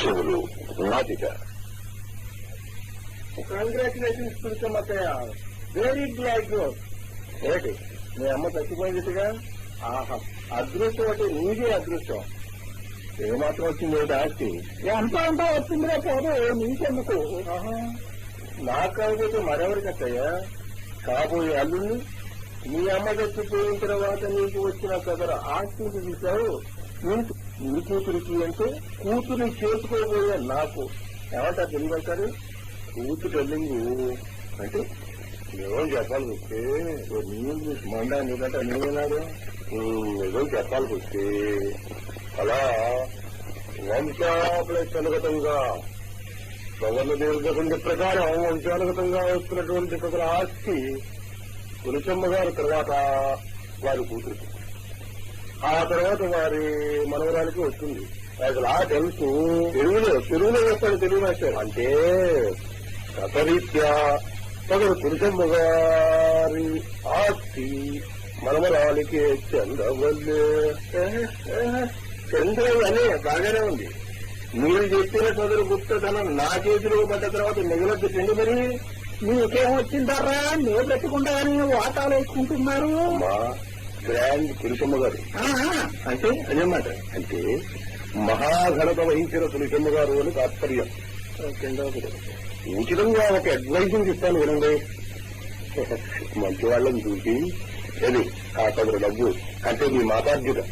చెవులు నాటిక. Congratulations తులసమ్మత్తయ్య very glad ఏంటి మీ అమ్మ చచ్చిపోయిందిగా? ఆహా అదృష్టం అంటే నీదే అదృష్టం. ఏమాత్రం వచ్చింది ఆస్తి ఎంత అంతా వచ్చిందిరా పోదు నీకెందుకు నాకు కాకపోతే మరెవరికి అత్తయ్యా? కాబోయే అల్లుణ్ణి? మీ అమ్మ చచ్చిపోయిన తర్వాత నీకు వచ్చిన కదర ఆస్తిని చూసావు ఏంటి నీ కూతురికి అంటే కూతురు చేసుకోబోయే నాకు. ఏమంటారు తెలియమంటారు కూతురు వెళ్ళింది అంటే ఏదో చెప్పాలి వస్తే నీళ్ళు మండా నీకంటే నేనేనాడు ఏదో చెప్పాలి వస్తే అలా వంశాపలగతంగా పవన దీర్ఘకుండ ప్రకారం వంశానుగతంగా వస్తున్నటువంటి ఒక ఆస్తి తులసమ్మ గారి తర్వాత వారి కూతురికి. ఆ తర్వాత వారి మనవరానికి వస్తుంది. అసలు ఆ తెలుసు తెలుగులో తెలుగులో వేస్తాడు తెలుగు మాస్టర్. అంటే కథరీత్యా పగలు తులసమ్మ గారి ఆస్తి మనమరాలికి చందవల్లే. చంద్రయ్య అనే బాగానే ఉంది. మీరు చెప్పిన చదువు గుప్తతనం నా చేతిలో పడ్డ తర్వాత మిగలొద్దు తిండి మరి. మీకేం వచ్చిందారా నేను పెట్టుకుంటా అని వాటాలు వేసుకుంటున్నారు. అమ్మా గ్రాండ్ తులసమ్మ గారు. అంటే అదేమాట. అంటే మహాఘనత వహించిన తులసమ్మ గారు అని తాత్పర్యం. ఉచితంగా ఒక అడ్వైజింగ్ ఇస్తాను వినండి. మంచి వాళ్ళని చూసి అది ఆ పది డబ్బు. అంటే మీ మాతార్జిత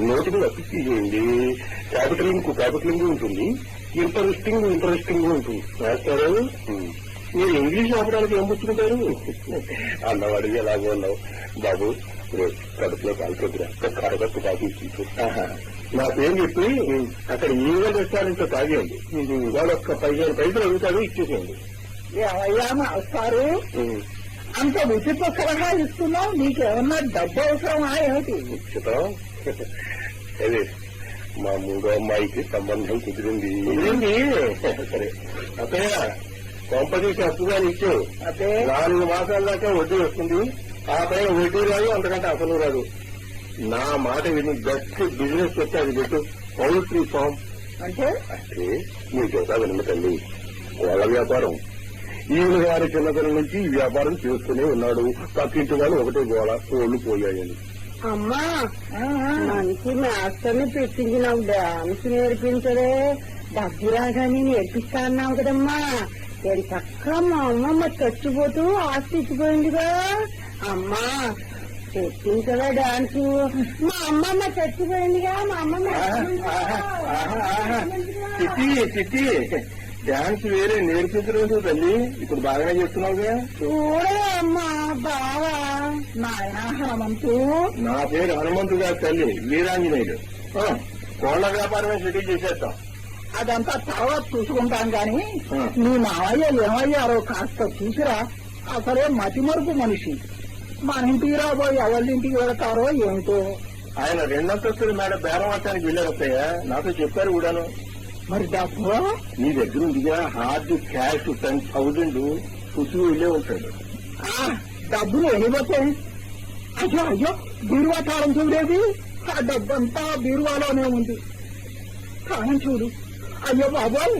నోటికి అప్పిచ్చి చేయండి. క్యాపిటలింగ్ క్యాపిటలింగ్ ఉంటుంది. ఇంట్రెస్టింగ్ ఇంట్రెస్టింగ్ ఉంటుంది. వేస్తారు మీరు ఇంగ్లీష్ ఆపడానికి ఏం పుచ్చుకుంటారు? అన్నవాడికి ఎలాగో ఉన్నావు. బాబు కడుపులో కాల్కొద్దురా కరగట్టు తీసు నా పేరు చెప్పి అక్కడ ఈగల్ రెస్టారెంట్లో తాగేయండి వాడు ఒక్క పదిహేను పైసలు అడుగుతాడు ఇచ్చేసేయండి. మాస్టారు అంత ఉచిత సలహా ఇస్తున్నావు నీకేమన్నా డబ్బు అవసరమా ఏమిటి? ఉచితం? అదే మా మూడో అమ్మాయికి సంబంధం కుదిరింది. కుదిరింది? సరే. అత్తయ్య కొంపదీసి అప్పుగా ఇచ్చావు. అదే నాలుగు మాసాల దాకా వడ్డీ వస్తుంది. ఆ పైన వడ్డీ రాదు అంతకంటే అసలు రాదు. నా మాట విని బెస్ట్ బిజినెస్ చెప్తే అది పెట్టు. Poultry farm. అంటే? అంటే మీ చేత వినమ తల్లి. కోళ్ళ వ్యాపారం. ఈయన గారి చిన్నతనం నుంచి ఈ వ్యాపారం చేస్తూనే ఉన్నాడు. పక్కింటి వాళ్ళు ఒకటే గోళ కోళ్ళు పోయాయని. అమ్మా! ఆ, మంచి మాస్టర్ని పెట్టించినావు డాన్స్ నేర్పించడే డబ్బు రాగానే నేర్పిస్తా అన్నావు కదమ్మా. చక్క మా అమ్మమ్మ చచ్చిపోతూ ఆస్తి ఇచ్చిపోయిందిగా అమ్మా పెట్టించదా డాన్స్? మా అమ్మమ్మ చచ్చిపోయిందిగా మా అమ్మమ్మ చిట్టి చిట్టి. డాన్స్ వేరే నేర్పించడం లేదు తల్లి. ఇప్పుడు బాగానే చేస్తున్నావుగా? చూడే అమ్మా బావా. నాయన హనుమంతు. నా పేరు హనుమంతు గారి తల్లి వీరాంజనేయుడు. కోళ్ళ వ్యాపారమే సెటిల్ చేసేస్తాం. అదంతా తర్వాత చూసుకుంటాం గాని. నీ మావయ్య ఏమయ్యారో కాస్త చూసిరా. అసలే మతిమరుపు మనిషి. మన ఇంటికి రాబోయి ఎవరింటికి వెళతారో ఏమిటో ఆయన రెండంతస్తుల మేడ బేరం ఆడటానికి వెళ్ళారు అత్తయ్య. నాతో చెప్పారు కూడాను. మరి డబ్బు? నీ దగ్గర ఉందిగా హార్డ్ క్యాష్ టెన్ థౌజండ్ చూసి వెళ్ళే ఉంటాడు. ఆ, డబ్బులు ఎనిపోతే అయ్యో అయ్యో బీరువా తాళం చూడేది? ఆ డబ్బంతా బీరువాలోనే ఉంది. తాళం చూడు అయ్యో బాబోయ్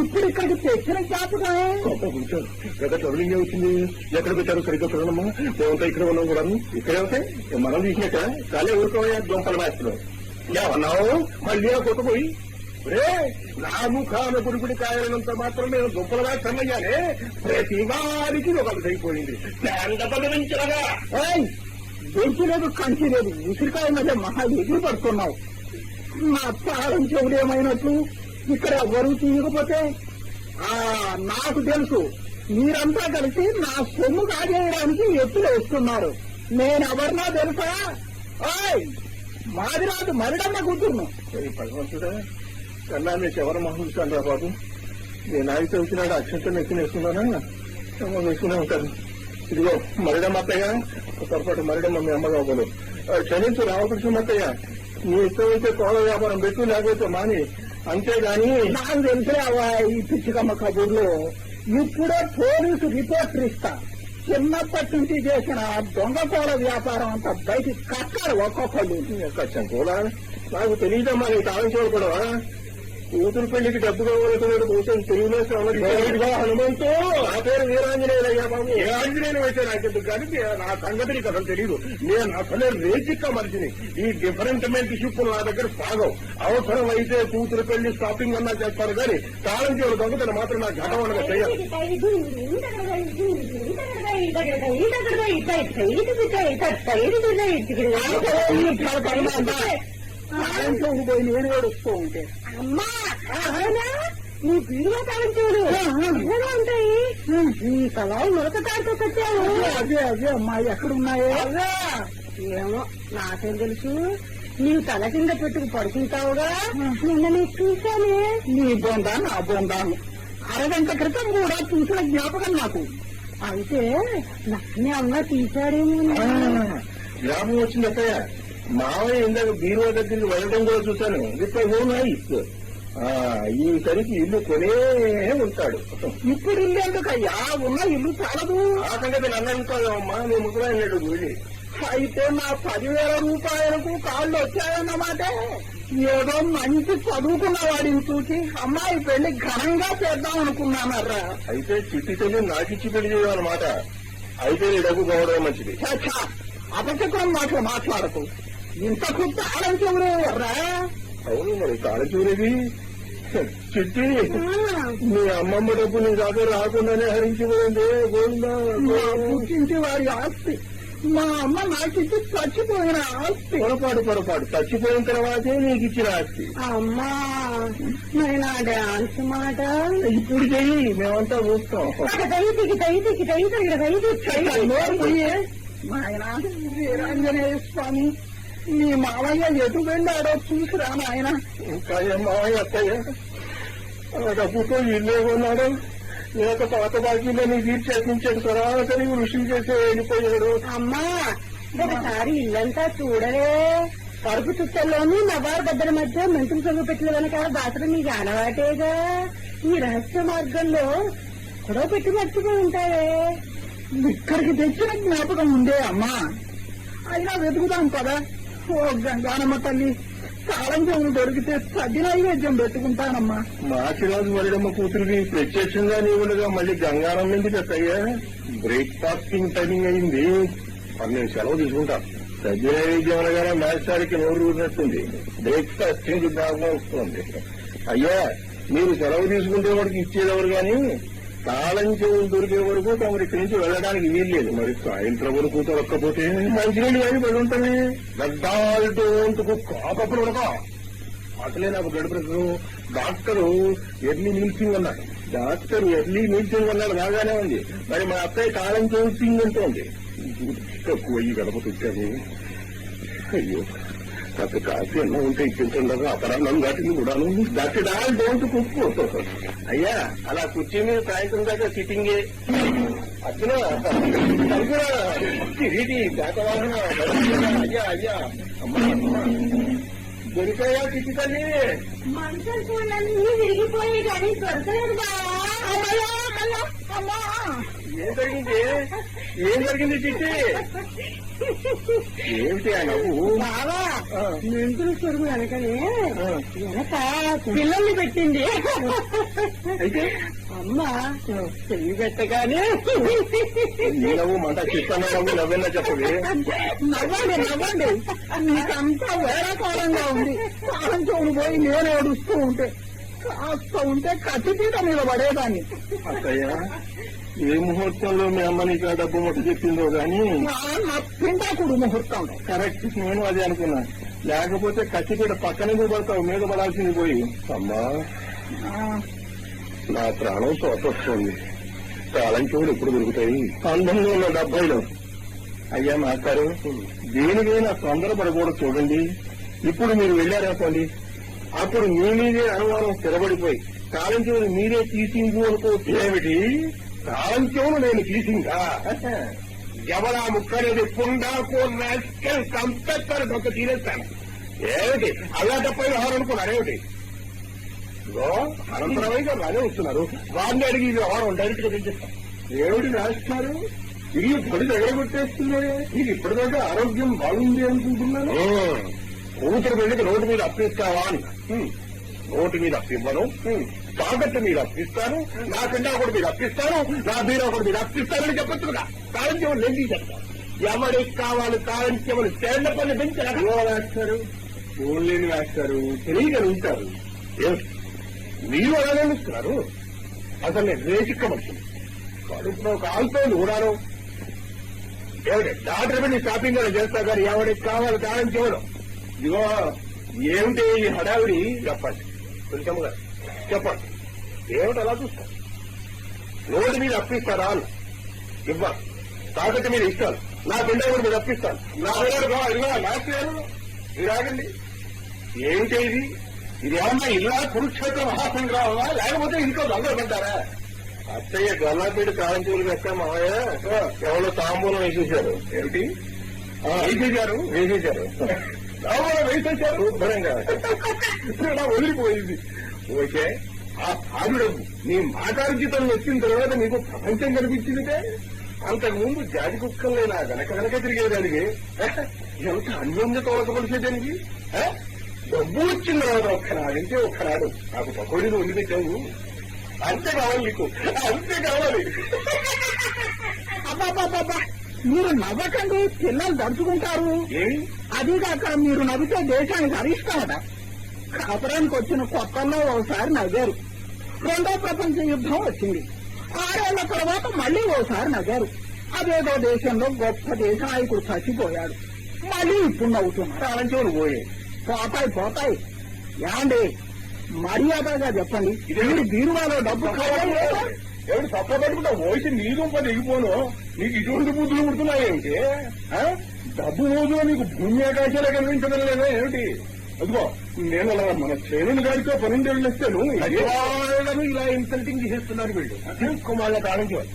ఇప్పుడు ఇక్కడికి తెచ్చిన కూర్చోరు ఎక్కడ ట్రబులింగ్ వచ్చింది. ఎక్కడ పెట్టారు సరిగ్గా చూడమ్మా మేమంతా ఇక్కడ ఉన్నాం కూడా ఇక్కడే ఉంటే మనం తీసినట్ట చాలే ఊరుకోవయ్యా దొంపల మాస్టర్ ఏమన్నావు మళ్ళీ ఆ కొట్టుపోయి రే నా ముఖాన గుడిగుడి కాయలనంత మాత్రం నేను దుంపల మాస్టర్ అయ్యానే. ప్రతి వారికి ఒకటి అయిపోయింది. ఏయ్ బెంచి లేదు కంచి లేదు. ఉసిరికాయ మీద మహా ఎదురు పడుతున్నావు. నా తాళం చెవులు ఏమైనట్లు ఇక్కడ ఎవరు తీయకపోతే ఆ నాకు తెలుసు. మీరంతా కలిసి నా సొమ్ము కాజేయడానికి ఎత్తులు వేస్తున్నారు. నేనెవరినో తెలుసా? ఓయ్ మాదిరాజు మరిడన్న కూతురును. భగవంతుడా కన్నా మీ చివరి మహోత్సవం రా బాబు. నేను ఆగితే వచ్చినాడు అక్షంతం ఎక్కినేసుకున్నానా వేసుకునే ఉంటాను ఇదిగో మరిడమ్మ అత్తయ్య పొరపాటు మరిడమ్మ మీ అమ్మగాబోలు క్షమించు రామకృష్ణ అత్తయ్య. నీ ఇష్టమైతే కోళ్ళ వ్యాపారం పెట్టు లేకపోతే మాని. అంతేగాని నాకు తెలిసే ఈ పిచ్చికమ్మ కబుర్లో ఇప్పుడే పోలీసు రిపోర్టర్ ఇస్తా. చిన్నప్పటి నుంచి చేసిన దొంగ కోల వ్యాపారం అంతా బయటికి కట్టారు ఒక్కొక్కళ్ళు. కూడా నాకు తెలియదమ్మా నీ తాళం చూడకూడవా కూతురు పెళ్ళికి డబ్బు కావాలనుకున్నాడు తెలుగులో శ్రవణుడిగా హనుమంతు! నా పేరు వీరాంజనేయులయ్యా బాబు. ఏ ఆంజనేయులు అయితే నాకెందుకు? కానీ నా సంగతి నీకు అసలు తెలియదు నేను అసలే రేచిక్క మనిషిని. ఈ డిఫరెంట్ మెంట్ నా దగ్గర సాగవు. అవసరం అయితే కూతురు పెళ్ళి షాపింగ్ అన్నా చేస్తారు కానీ తాళం చేరు దొంగతను మాత్రం నా ఘటం అనగా చెయ్యాలి సాయంత్రం పోయి నేను ఉంటే అమ్మా నీ బీరువా చూడు ఉంటాయి? నీ కళాయి మురక తాడుతో కట్టావు. అదే అదే అమ్మా ఎక్కడున్నాయో? ఏమో నాకేం తెలుసు. నీవు తల కింద పెట్టుకు పడుకుంటావుగా. నిన్న నీకు చూశానే. నీ బొందా నా బొందాను అరగంట క్రితం కూడా చూసిన జ్ఞాపకం నాకు. అయితే నన్నే అమ్మ తీశాడేమో. జ్ఞాపకం వచ్చింది అత్తయ్య. మావయ్య ఇందాక బీరువా దగ్గరికి వెళ్ళడం కూడా చూశాను. ఇప్పుడు హోమ్ నైస్ ఈసరికి ఇల్లు కొనే ఉంటాడు. ఇప్పుడు ఇల్లు ఎందుకయ్యా? ఉన్న ఇల్లు చాలదు. ఆ సంగతి నన్ను అనుకోదమ్మా నీ ముసలాయనడు వీడి అయితే నా పదివేల రూపాయలకు కాళ్ళు వచ్చాయన్నమాట. ఏదో మంచి చదువుకున్న వాడిని చూసి అమ్మాయి పెళ్ళి ఘనంగా చేద్దాం అనుకున్నానర్రా. అయితే చిట్టి తల్లి నాకిచ్చి పెళ్ళి చేయాలన్నమాట. అయితే నీ డబ్బు పోవడం మంచిది. అపచక్రం మాట మాట్లాడకు. ఇంతకు తాళం చెవులు రా. అవును మరి కాలచూరేది చిట్టి మీ అమ్మమ్మ డబ్బు నీ దగ్గర రాకుండానే హరించిపోయింది. గోవిందా మా పుట్టింటి వారి ఆస్తి. మా అమ్మ నాకిచ్చి చచ్చిపోయిన ఆస్తి. పొరపాటు పొరపాటు. చచ్చిపోయిన తర్వాతే నీకు ఇచ్చిన ఆస్తి. అమ్మా మరి నా డాన్స్ మాట. ఇప్పుడు చెయ్యి మేమంతా చూస్తాం. నోరు పోయి, నాయన వీరాంజనేయ స్వామి. నీ మామయ్య ఎటు వెళ్ళాడో చూసిరా నాయన? ఇంకా ఏం మావయ్య అత్తయ్య. డబ్బుతో ఇల్లే కొన్నాడు. లేక పాత బాకీలని తీర్చేసించాడు సరాసరి ఋషి చేసి వెళ్ళిపోయాడు. అమ్మా ఒకసారి ఇల్లంతా చూడవే. పరుపు చుట్టల్లోని నవారు బద్దల మధ్య మెంతులు సొమ్ము పెట్టిన వెనక దాచడం నీకు అలవాటేగా. ఈ రహస్య మార్గంలో గొడవ పెట్టి మర్చిపోయి ఉంటావే. ఇక్కడికి తెచ్చిన జ్ఞాపకం ఉందే అమ్మా. అయినా వెతుకుదాం కదా ఓ గంగానమ్మ తల్లి తాళం చెవులు దొరికితే సద్ది నైవేద్యం పెట్టుకుంటానమ్మా. మాచిరాజు వరడమ్మ కూతురికి ప్రత్యక్షంగా నీవులుగా మళ్ళీ గంగారం నుంచి అత్తయ్యా బ్రేక్ఫాస్టింగ్ టైమింగ్ అయింది. మరి నేను సెలవు తీసుకుంటా. సజ్జనైవేద్యం అనగానే మేస్టారికి నోరు ఊరినట్టుంది. బ్రేక్ఫాస్టింగ్ బాగా వస్తుంది. అయ్యా మీరు సెలవు తీసుకుంటే వాడికి ఇచ్చేదెవరు కానీ తాళం చెవులు దొరికే వరకు తమరు ఇక్కడి నుంచి వెళ్ళడానికి వీల్లేదు మరి సాయంత్రం వరకు దొరక్కపోతే మంచినీళ్ళు కానీ పడి ఉంటాయి గడ్డాలతో ఉంటుకు కాకప్పుడు ఉడక. అసలే నాకు బ్లడ్ ప్రెషర్. డాక్టర్ ఎర్లీ మీల్సింగ్ అన్నాడు. డాక్టర్ ఎర్లీ మీల్సింగ్ అన్నాడు బాగానే ఉంది. మరి మా అత్తయ్య కాలం అంటూ ఉంది తక్కువ ఈ గడప అయ్యో. కాస్త కాఫీ అన్నం ఉంటే ఇచ్చింటుండగా అపరాధం దాటిని కూడాను. దాటి డాల్ డోంట్ కుక్కు అయ్యా అలా కుర్చీ మీద సాయంత్రం దాకా సిట్టింగే అర్జున అర్జున శాతవాహన అయ్యా అయ్యా. అమ్మా దొరికాయా చిట్టి తల్లి? మనుషులు చూడాలన్నీ విరిగిపోయి కానీ దొరకలేదు అమ్మా. ఏం జరిగింది? ఏం జరిగింది చిట్టి? ఏమిటి ఆ నవ్వు? బావా. మెంతులు వెనకనే ఆ. వెనక పిల్లల్ని పెట్టింది. అయితే? అమ్మ చెయ్యి పెట్టగానే ఈ నవ్వు మంట చిత్తన్న నవ్వు నవ్వెన్నా చెప్పవి. నవ్వండి నవ్వండి. నీకంతా వేళాకాలంగా ఉంది. తాళం చెవులు పోయి నేను ఏడుస్తూ ఉంటే కాస్త ఉంటే కత్తిపీట మీద పడేదాన్ని. అత్తయ్య ఏ ముహూర్తంలో మీ అమ్మ నీకు ఆ డబ్బు ముట్ట చెప్పిందో గాని పిండాకుడు ముహూర్తం. కరెక్ట్. నేను అదే అనుకున్నా. లేకపోతే కత్తిపీట పక్కన మీద పడతావు మీద పడాల్సింది పోయి. అమ్మా నా ప్రాణం తోటొస్తుంది తాళం చెవులు ఎప్పుడు దొరుకుతాయి? పంతొమ్మిది వందల డెబ్బైలో అయ్యా మాస్టారు దేనికైనా తొందరపడకూడదు చూడండి. ఇప్పుడు మీరు వెళ్ళారనుకోండి అప్పుడు మీ మీదే అనుమానం స్థిరపడిపోయి తాళం చెవులు మీరే తీసింది అనుకోవచ్చు ఏమిటి? చెవులు నేను తీసిందా? ఎవరా ముక్కనేది పుండాకు రాస్కెల్ కంపెత్తరు. ఒక తీరేస్తాను. ఏమిటి? అలాంటపై వ్యవహారం ఏమిటి? ఇదిగో అనంతరమై గారు రానే వస్తున్నారు. వారిని అడిగి ఈ వ్యవహారం డైరెక్ట్గా తెచ్చిస్తాం ఏమిటి రాస్తున్నారు ఇది పొడి దగ్గర కొట్టేస్తున్నారే ఇది ఇప్పటిదాకా ఆరోగ్యం బాగుంది అనుకుంటున్నాను. కూతురు పెళ్ళికి రోడ్డు మీద అప్పిస్తావా అని. నోటి మీద అప్పివ్వను తాకట్టు మీరు అప్పిస్తాను నా పిండా ఒకటి మీరు అప్పిస్తాను నా బీర ఒకటి మీరు అప్పిస్తానని చెప్పొచ్చుగా. తాళించమని నేను చెప్తాను. ఎవరికి కావాలి తాళించమని స్టాండ్ పని పెంచారు వేస్తారు? ఓన్లేని వేస్తారు. తెలియక ఉంటారు? మీరు అలాగే ఇస్తున్నారు అసలు నేను రేచిక్క కడుపులో కాలుతో నూడాను ఏమిటి డాక్టర్ నీ షాపింగ్ అని చేస్తా కానీ ఎవరికి కావాలి తాళం చెవడం ఇదిగో ఏమిటి ఈ హడావిడి? చెప్పండి. కొంచెం చెప్పండి. దేవుడు అలా చూస్తారు రోడ్డు మీద అప్పిస్తారా అన్న ఇవ్వాలి తాకట్టు మీద ఇస్తాను నా బిడ్డ కూడా మీరు అప్పిస్తాను నా పిల్లలు ఇదిగో లాస్ట్ ఇయర్ మీరు ఆగండి. ఏమిటి ఇది? ఇది ఏమన్నా ఇలా కురుక్షేత్ర మహాసంగ్రామా లేకపోతే ఇంట్లో దొంగలు పడ్డారా? అత్తయ్య గల్లాపేట కారంచూరు కట్టా మావయ్య. ఎవరో తాంబూలం వేసేశారు. ఏమిటి? వేసేశారు. వేసేశారు. తాంబూలం వేసేశారు. శుభ్రంగా వదిలిపోయింది. ఓకే. ఆ ఆవిడ నీ మాటార్జితం వచ్చిన తర్వాత నీకు ప్రపంచం కనిపించిందిటే అంతకు ముందు జాతి కుక్కల్ని నా వెనక వెనక తిరిగేదానికి ఎంత అన్యోన్య తోలకపలిసేదానికి ఆ? డబ్బు వచ్చిన తర్వాత ఒక్కనాడంటే ఒక్కనాడు. నాకు పకోడీలు వండి పెట్టావు అంతే కావాలి నీకు. అంతే కావాలి. మీరు నవ్వకండి పిల్లలు దడుచుకుంటారు. ఏమి? అదిగాక మీరు నవ్వితే దేశానికి అరిష్టమట కాపురానికి వచ్చిన కొత్తల్లో ఒకసారి నవ్వారు. రెండో ప్రపంచ యుద్ధం వచ్చింది. ఆరేళ్ళ తర్వాత మళ్ళీ ఓసారి నవ్వారు అదేదో దేశంలో గొప్ప దేశ నాయకుడు చచ్చిపోయాడు. మళ్ళీ ఇప్పుడు నవ్వుతున్నారు. తాళంచోడు పోయే పోతాయి పోతాయి. ఏమండి? మర్యాదగా చెప్పండి. మీరు బీరువాలో డబ్బు? ఎవడు తప్ప పెట్టుకుంటా వయసు నీ దుంప దిగిపోను. నీకు ఇటువంటి బుద్ధులు పుడుతున్నాయేమిటి ఆ? డబ్బు రోజులో నీకు భూమి ఆకాశాలే కనిపించడం లేదా ఏమిటి అదిగో. నేను అలా మన శ్రేణులు గారితో పన్నెండు ఏళ్ళు ఇస్తాను వాళ్ళను ఇలా ఇన్సల్టింగ్ చేసేస్తున్నారు వీళ్ళు. కుమార్ల తాళించేవారు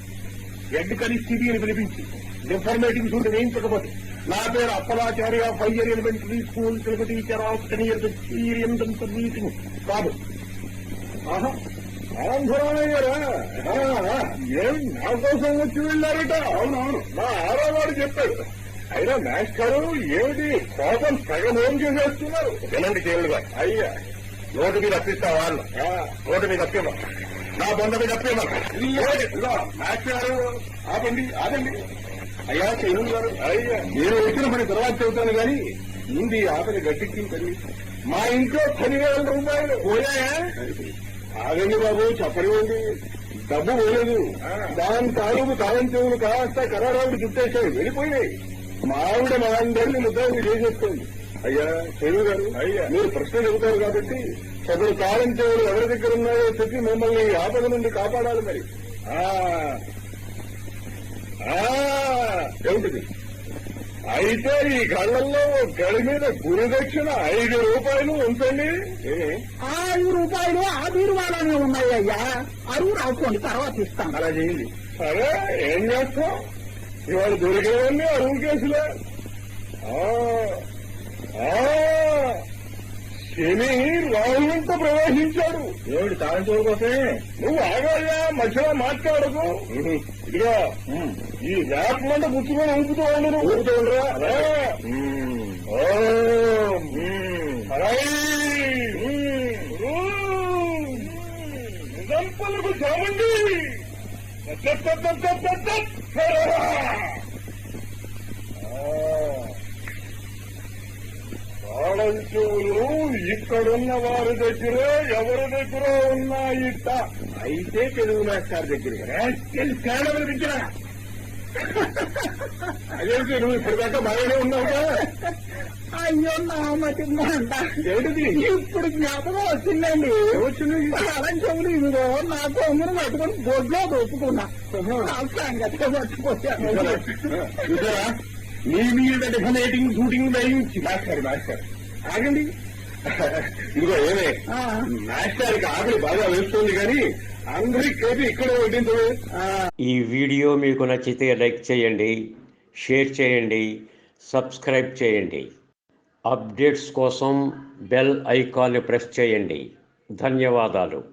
ఎడ్ కలి స్థితి అని పిలిపించి ఇన్ఫర్మేటివ్ సూట్ వేయించకపోతే నా పేరు Appalacharya five year elementary school Tirupati teacher of ten year experience meeting కాదు. ఆహా. ఏం నా కోసం వచ్చి వెళ్ళారట? అవునవును. మా ఆరోవాడు చెప్పాడు. అయినా మాస్టారు ఏమిటి కోపం సగం ఏం చేసేస్తున్నారు. వినండి చేయుడుగా అయ్యా. నోటు మీద అప్పిస్తావా అన్న? నోటు మీద అప్పేమా నా బొంద మీద అప్పేమా మాస్టారు ఆపండి ఆపండి. అయ్యా చేయుడు గారు. అయ్యా. నేను వచ్చిన పని తర్వాత చెబుతాను గాని ముందు ఈ ఆపని గట్టించింది మా ఇంట్లో పదివేల రూపాయలు. పోయాయా? ఆగండి బాబు చెప్పనివ్వండి. డబ్బు పోలేదు. దాని తాలూకు తాళం చెవులు కాస్త కరారావుడు చుట్టేశాయి. వెళ్ళిపోయినాయి మా ఆవిడ మా అందరినీ ముద్దాన్ని చేసేస్తుంది. అయ్యా చెరువు గారు అయ్యా. మీరు ప్రశ్న చెబుతారు కాబట్టి సదరు తాళం చెవులు ఎవరి దగ్గర ఉన్నాయో చెప్పి మిమ్మల్ని ఈ ఆపద నుండి కాపాడాలి మరి. ఆ ఆ, ఏమిటిది? అయితే ఈ కళ్ళల్లో గడి మీద గురుదక్షిణ ఐదు రూపాయలు ఉంచండి ఐదు రూపాయలు ఆ బీరువాలోనే ఉన్నాయి అయ్యా అరువు రాసుకోండి తర్వాత ఇస్తాను అలా చేయండి. సరే ఏం చేస్తాం? ఇవాళ దొరికేవన్నీ అరువు కేసులే శని రాహులంత ప్రవేశించాడు ఏమిటి తాళం చూడు కోసమే నువ్వు ఆగాయా మధ్యలో మాట్లాడకు ఇదిగా ఈ వేప మంట పుచ్చుకొని ఊపుతూ ఉండరు ఊపుతూ ఉండరా నిజంపలకు చామండి తాళంచెవులు ఇక్కడున్న వారి దగ్గర ఎవరి దగ్గర ఉన్నాయిట అయితే తెలుగు మాస్టర్ దగ్గర కేవలం విద్యరా అదేంటి నువ్వు ఇప్పటిదాకా బాగానే ఉన్నావుగా అయ్యో నా మతి మాట. ఏమిటిది ఇప్పుడు జ్ఞాపకం వచ్చిందండి. వచ్చింది? కాలం చెవులు ఇదిగో నా కొంగును పట్టుకొని బొడ్లో దొప్పుకున్నా. ఆ సంగతి మర్చిపోయాను. చూసారా మీ మీద డెఫినేటింగ్ షూటింగ్ వేయించి మాస్టర్ మాస్టర్. ఆగండి. ఇదిగో ఏమే ఆ, మాస్టర్కి ఆకలి బాగా వేస్తుంది కానీ అందరికి కలిపి ఇక్కడే వడ్డించదు ఆ, ఈ వీడియో మీకు నచ్చితే లైక్ చేయండి షేర్ చేయండి సబ్స్క్రైబ్ చేయండి. అప్డేట్స్ కోసం బెల్ ఐకాన్ని ప్రెస్ చేయండి. ధన్యవాదాలు.